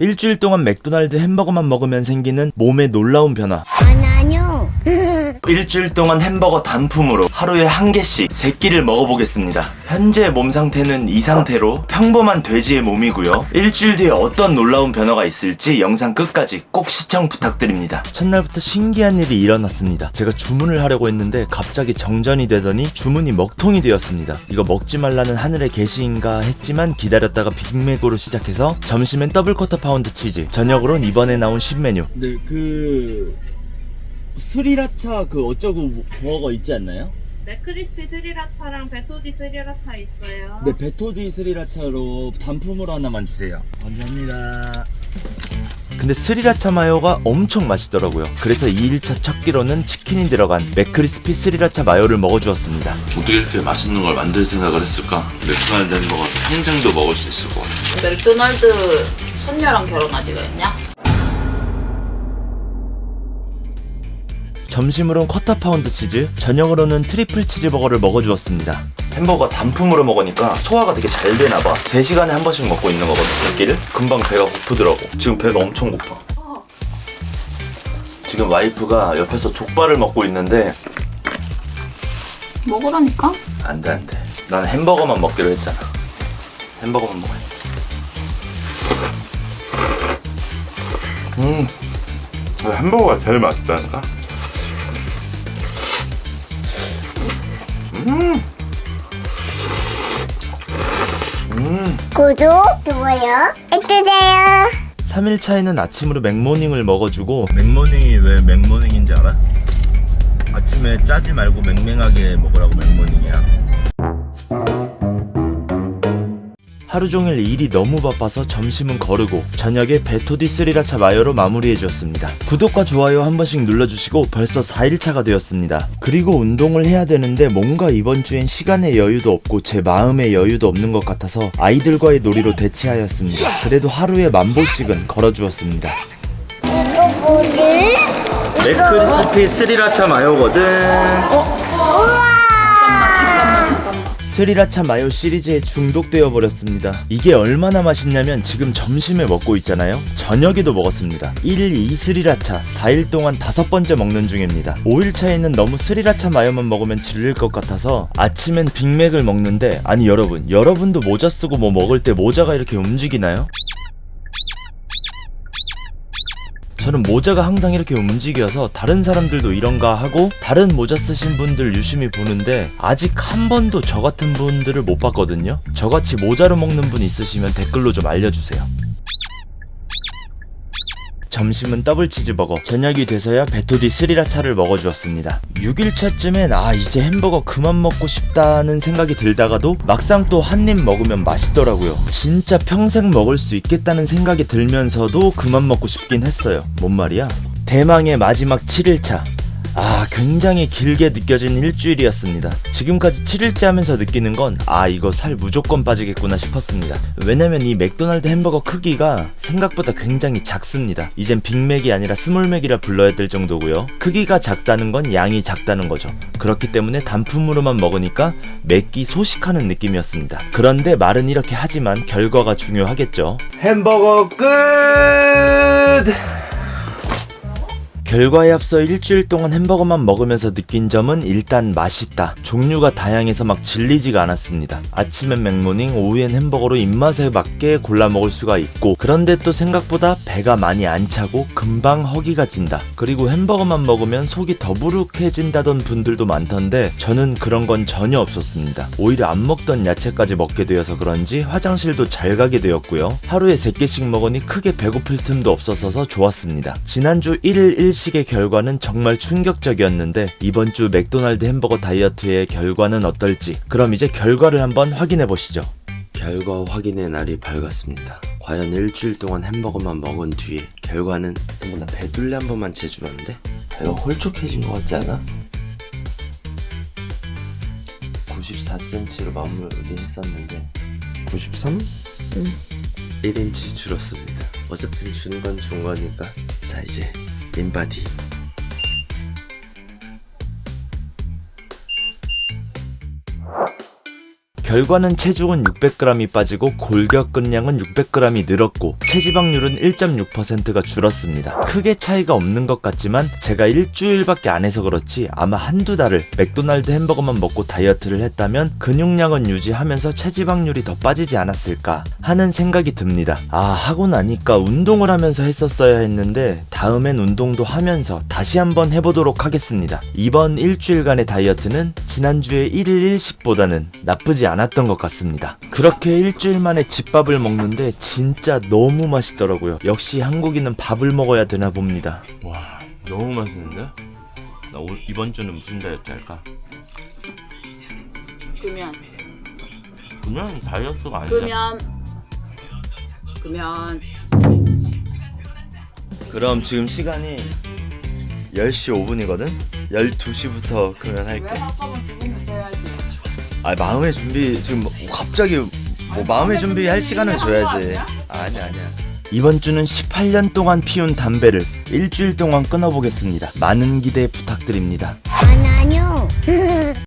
일주일 동안 맥도날드 햄버거만 먹으면 생기는 몸의 놀라운 변화. 일주일 동안 햄버거 단품으로 하루에 한 개씩 세 끼를 먹어보겠습니다. 현재 몸 상태는 이 상태로 평범한 돼지의 몸이고요. 일주일 뒤에 어떤 놀라운 변화가 있을지 영상 끝까지 꼭 시청 부탁드립니다. 첫날부터 신기한 일이 일어났습니다. 제가 주문을 하려고 했는데 갑자기 정전이 되더니 주문이 먹통이 되었습니다. 이거 먹지 말라는 하늘의 계시인가 했지만 기다렸다가 빅맥으로 시작해서 점심엔 더블 쿼터 파운드 치즈, 저녁으론 이번에 나온 신메뉴 네, 그 스리라차 그 어쩌고 버거 있지 않나요? 맥크리스피 스리라차랑 베토디 스리라차 있어요. 네, 베토디 스리라차로 단품으로 하나만 주세요. 감사합니다. 근데 스리라차 마요가 엄청 맛있더라고요. 그래서 2일차 첫 끼로는 치킨이 들어간 맥크리스피 스리라차 마요를 먹어주었습니다. 어떻게 이렇게 맛있는 걸 만들 생각을 했을까? 맥도날드 햄버거 평생도 먹을 수 있을 것 같아. 맥도날드 손녀랑 결혼하지 그랬냐? 점심으로는 쿼터 파운드 치즈, 저녁으로는 트리플 치즈버거를 먹어주었습니다. 햄버거 단품으로 먹으니까 소화가 되게 잘 되나봐. 3시간에 한 번씩 먹고 있는 거거든, 새끼를. 금방 배가 고프더라고. 지금 배가 엄청 고파. 지금 와이프가 옆에서 족발을 먹고 있는데 먹으라니까? 안 돼, 안 돼. 난 햄버거만 먹기로 했잖아. 햄버거만 먹어야 돼. 음, 햄버거가 제일 맛있다니까? 구독, 좋아요, 해주세요. 3일 차에는 아침으로 맥모닝을 먹어주고 맥모닝이 왜 맥모닝인지 알아? 아침에 짜지 말고 맹맹하게 먹으라고 맥모닝이야 하루 종일 일이 너무 바빠서 점심은 거르고 저녁에 베토디 스리라차 마요로 마무리해주었습니다. 구독과 좋아요 한 번씩 눌러주시고 벌써 4일차가 되었습니다. 그리고 운동을 해야 되는데 뭔가 이번 주엔 시간의 여유도 없고 제 마음의 여유도 없는 것 같아서 아이들과의 놀이로 대체하였습니다. 그래도 하루에 만 보씩은 걸어주었습니다. 이거 뭐지? 맥크리스피 스리라차 마요거든. 우와! 스리라차 마요 시리즈에 중독되어 버렸습니다. 이게 얼마나 맛있냐면 지금 점심에 먹고 있잖아요. 저녁에도 먹었습니다. 1, 2 스리라차 4일 동안 다섯 번째 먹는 중입니다. 5일 차에는 너무 스리라차 마요만 먹으면 질릴 것 같아서 아침엔 빅맥을 먹는데 아니 여러분 여러분도 모자 쓰고 뭐 먹을 때 모자가 이렇게 움직이나요? 저는 모자가 항상 이렇게 움직여서 다른 사람들도 이런가 하고 다른 모자 쓰신 분들 유심히 보는데 아직 한 번도 저 같은 분들을 못 봤거든요. 저같이 모자로 먹는 분 있으시면 댓글로 좀 알려주세요. 점심은 더블 치즈버거, 저녁이 돼서야 베토디 스리라차를 먹어주었습니다. 6일차쯤엔 아 이제 햄버거 그만 먹고 싶다는 생각이 들다가도 막상 또 한 입 먹으면 맛있더라고요. 진짜 평생 먹을 수 있겠다는 생각이 들면서도 그만 먹고 싶긴 했어요. 뭔 말이야? 대망의 마지막 7일차. 아, 굉장히 길게 느껴진 일주일이었습니다. 지금까지 7일째 하면서 느끼는 건, 아, 이거 살 무조건 빠지겠구나 싶었습니다. 왜냐면 이 맥도날드 햄버거 크기가 생각보다 굉장히 작습니다. 이젠 빅맥이 아니라 스몰맥이라 불러야 될 정도고요. 크기가 작다는 건 양이 작다는 거죠. 그렇기 때문에 단품으로만 먹으니까 맵기 소식하는 느낌이었습니다. 그런데 말은 이렇게 하지만 결과가 중요하겠죠. 햄버거 끝! 결과에 앞서 일주일 동안 햄버거만 먹으면서 느낀 점은 일단 맛있다. 종류가 다양해서 막 질리지가 않았습니다. 아침엔 맥모닝, 오후엔 햄버거로 입맛에 맞게 골라 먹을 수가 있고, 그런데 또 생각보다 배가 많이 안 차고 금방 허기가 진다. 그리고 햄버거만 먹으면 속이 더부룩해진다던 분들도 많던데, 저는 그런 건 전혀 없었습니다. 오히려 안 먹던 야채까지 먹게 되어서 그런지 화장실도 잘 가게 되었고요. 하루에 3개씩 먹으니 크게 배고플 틈도 없어서 좋았습니다. 지난주 1일 1 식의 결과는 정말 충격적이었는데 이번 주 맥도날드 햄버거 다이어트의 결과는 어떨지 그럼 이제 결과를 한번 확인해 보시죠. 결과 확인의 날이 밝았습니다. 과연 일주일 동안 햄버거만 먹은 뒤에 결과는 어머 나 배둘레 한 번만 돼? 배가 홀쭉해진 것 같지 않아? 94cm로 마무리했었는데 93? 응 1인치 줄었습니다 어쨌든 주는 건 좋은 거니까 자 이제 인바 결과는 체중은 600g이 빠지고 골격근량은 600g이 늘었고 체지방률은 1.6%가 줄었습니다. 크게 차이가 없는 것 같지만 제가 일주일밖에 안 해서 그렇지 아마 한두 달을 맥도날드 햄버거만 먹고 다이어트를 했다면 근육량은 유지하면서 체지방률이 더 빠지지 않았을까 하는 생각이 듭니다. 아 하고 나니까 운동을 하면서 했었어야 했는데 다음엔 운동도 하면서 다시 한번 해보도록 하겠습니다. 이번 일주일간의 다이어트는 지난주에 1일 1식보다는 나쁘지 않았던 것 같습니다. 그렇게 일주일 만에 집밥을 먹는데 진짜 너무 맛있더라고요. 역시 한국인은 밥을 먹어야 되나 봅니다. 와 너무 맛있는데? 나 오- 이번 주는 무슨 다이어트 할까? 그러면 그냥 다이어트가 아니야 그러면 그러면 그럼 지금 시간이 10시 5분이거든? 12시부터 그러면 할게. 아 마음의 준비 지금 뭐 갑자기 뭐 마음의 준비 할 시간을 줘야지. 아니야 아니야. 이번 주는 18년 동안 피운 담배를 일주일 동안 끊어보겠습니다. 많은 기대 부탁드립니다. 안 안녕.